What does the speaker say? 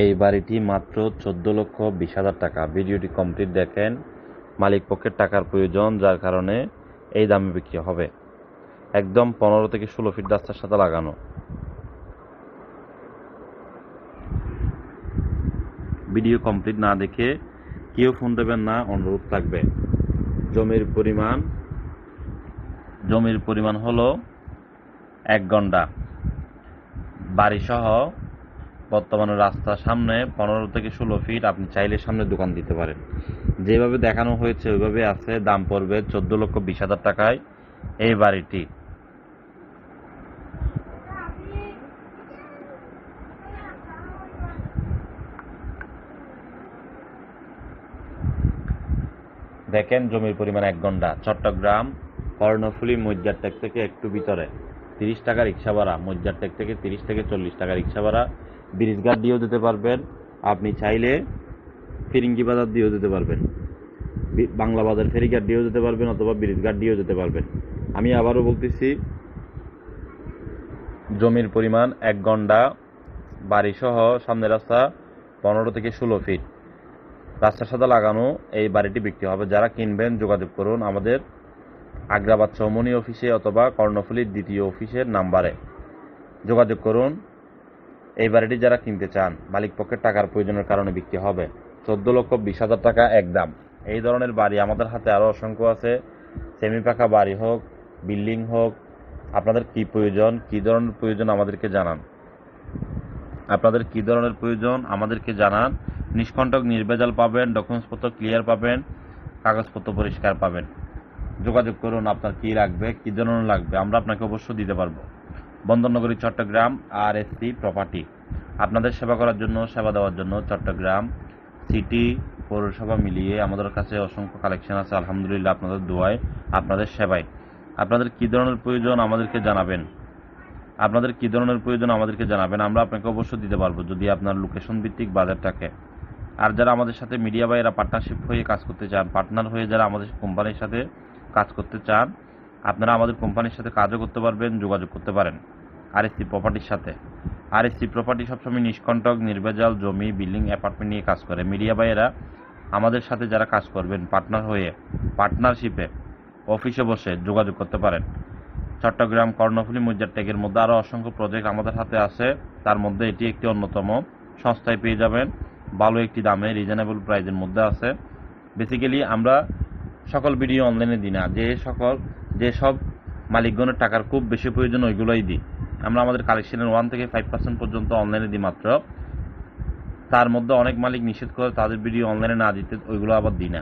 এই বাড়িটি মাত্র চোদ্দ লক্ষ বিশ হাজার টাকা। ভিডিওটি কমপ্লিট দেখেন, মালিক পক্ষের টাকার প্রয়োজন, যার কারণে এই দামে বিক্রি হবে। একদম পনেরো থেকে ষোলো ফিট রাস্তার সাথে লাগানো। ভিডিও কমপ্লিট না দেখে কেউ ফোন দেবেন না, অনুরোধ থাকবে। জমির পরিমাণ জমির পরিমাণ হলো এক ঘণ্টা। বাড়িসহ বর্তমানে রাস্তার সামনে পনেরো থেকে ষোলো ফিট আপনি চাইলে সামনে দোকান দিতে পারেন। যেভাবে দেখানো হয়েছে, ওইভাবে আছে, দাম পড়বে চোদ্দ লক্ষ বিশ হাজার টাকায় এই বাড়িটি। দেখেন, জমির পরিমাণ এক ঘণ্টা। চট্টগ্রাম, কর্ণফুলী মজ্জারটেক থেকে একটু ভিতরে। তিরিশ টাকা রিক্সা ভাড়া মজ্জারটেক থেকে তিরিশ থেকে চল্লিশ টাকা রিক্সা ভাড়া। ব্রিজঘাট দিয়েও দিতে পারবেন। আপনি চাইলে ফিরিঙ্গি বাজার দিয়েও দিতে পারবেন। বাংলা বাজার ফেরিঘাট দিয়েও যেতে পারবেন অথবা ব্রিজঘাট দিয়েও যেতে পারবেন। আমি আবারও বলতেছি, জমির পরিমাণ এক ঘণ্টা বাড়িসহ সামনের রাস্তা পনেরো থেকে ষোলো ফিট। রাস্তার সাথে লাগানো এই বাড়িটি বিক্রি হবে। যারা কিনবেন যোগাযোগ করুন আমাদের আগ্রাবাদ চৌমনি অফিসে অথবা কর্ণফুলীর দ্বিতীয় অফিসের নাম্বারে। যোগাযোগ করুন এই বাড়িটি যারা কিনতে চান, মালিক পক্ষের টাকার প্রয়োজনের কারণে বিক্রি হবে। চোদ্দ লক্ষ বিশ হাজার টাকা একদম এই ধরনের বাড়ি আমাদের হাতে আরও অসংখ্য আছে। সেমি পাকা বাড়ি হোক, বিল্ডিং হোক, আপনাদের কি প্রয়োজন, কি ধরনের প্রয়োজন আমাদেরকে জানান। আপনাদের কি ধরনের প্রয়োজন আমাদেরকে জানান। নিষ্কণ্টক নির্ভেজাল পাবেন, ডকুমেন্টসপত্র ক্লিয়ার পাবেন, কাগজপত্র পরিষ্কার পাবেন। যোগাযোগ করুন, আপনার কি লাগবে, কি ধরনের লাগবে, আমরা আপনাকে অবশ্যই দিতে পারব। বন্দরনগরী, চট্টগ্রাম আর এসসি প্রপার্টি আপনাদের সেবা করার জন্য, সেবা দেওয়ার জন্য চট্টগ্রাম সিটি পৌরসভা মিলিয়ে আমাদের কাছে অসংখ্য কালেকশন আছে। আলহামদুলিল্লাহ, আপনাদের দোয়ায়, আপনাদের সেবায়। আপনাদের কী ধরনের প্রয়োজন আমাদেরকে জানাবেন? আপনাদের কী ধরনের প্রয়োজন আমাদেরকে জানাবেন? আমরা আপনাকে অবশ্যই দিতে পারব, যদি আপনার লোকেশন ভিত্তিক বাজার থাকে। আর যারা আমাদের সাথে মিডিয়া বাইরা পার্টনারশিপ হয়ে কাজ করতে চান পার্টনার হয়ে যারা আমাদের কোম্পানির সাথে কাজ করতে চান আপনারা আমাদের কোম্পানির সাথে কাজও করতে পারবেন, যোগাযোগ করতে পারেন। আর এসসি প্রপার্টির সাথে। আর এসসি প্রপার্টি সবসময় নিষ্কণ্টক, নির্ভেজাল, জমি, বিল্ডিং, অ্যাপার্টমেন্ট নিয়ে কাজ করে। মিডিয়া বাইরা আমাদের সাথে যারা কাজ করবেন, পার্টনার হয়ে, পার্টনারশিপে, অফিসে বসে যোগাযোগ করতে পারেন। চট্টগ্রাম কর্ণফুলী মুজারটেকের মধ্যে আরও অসংখ্য প্রজেক্ট আমাদের হাতে আছে। তার মধ্যে এটি একটি অন্যতম। সস্তায় পেয়ে যাবেন। ভালো একটি দামে রিজনেবল প্রাইজের মধ্যে আছে। বেসিক্যালি আমরা সকল ভিডিও অনলাইনে দিই না। যে সকল যে সব মালিকগণের টাকার খুব বেশি প্রয়োজন, ওইগুলোই দিই। আমরা আমাদের কালেকশনের ওয়ান থেকে ফাইভ পার্সেন্ট পর্যন্ত অনলাইনে দিই মাত্র। তার মধ্যে অনেক মালিক নিষেধ করে তাদের ভিডিও অনলাইনে না দিতে, ওইগুলো আবার দিই না।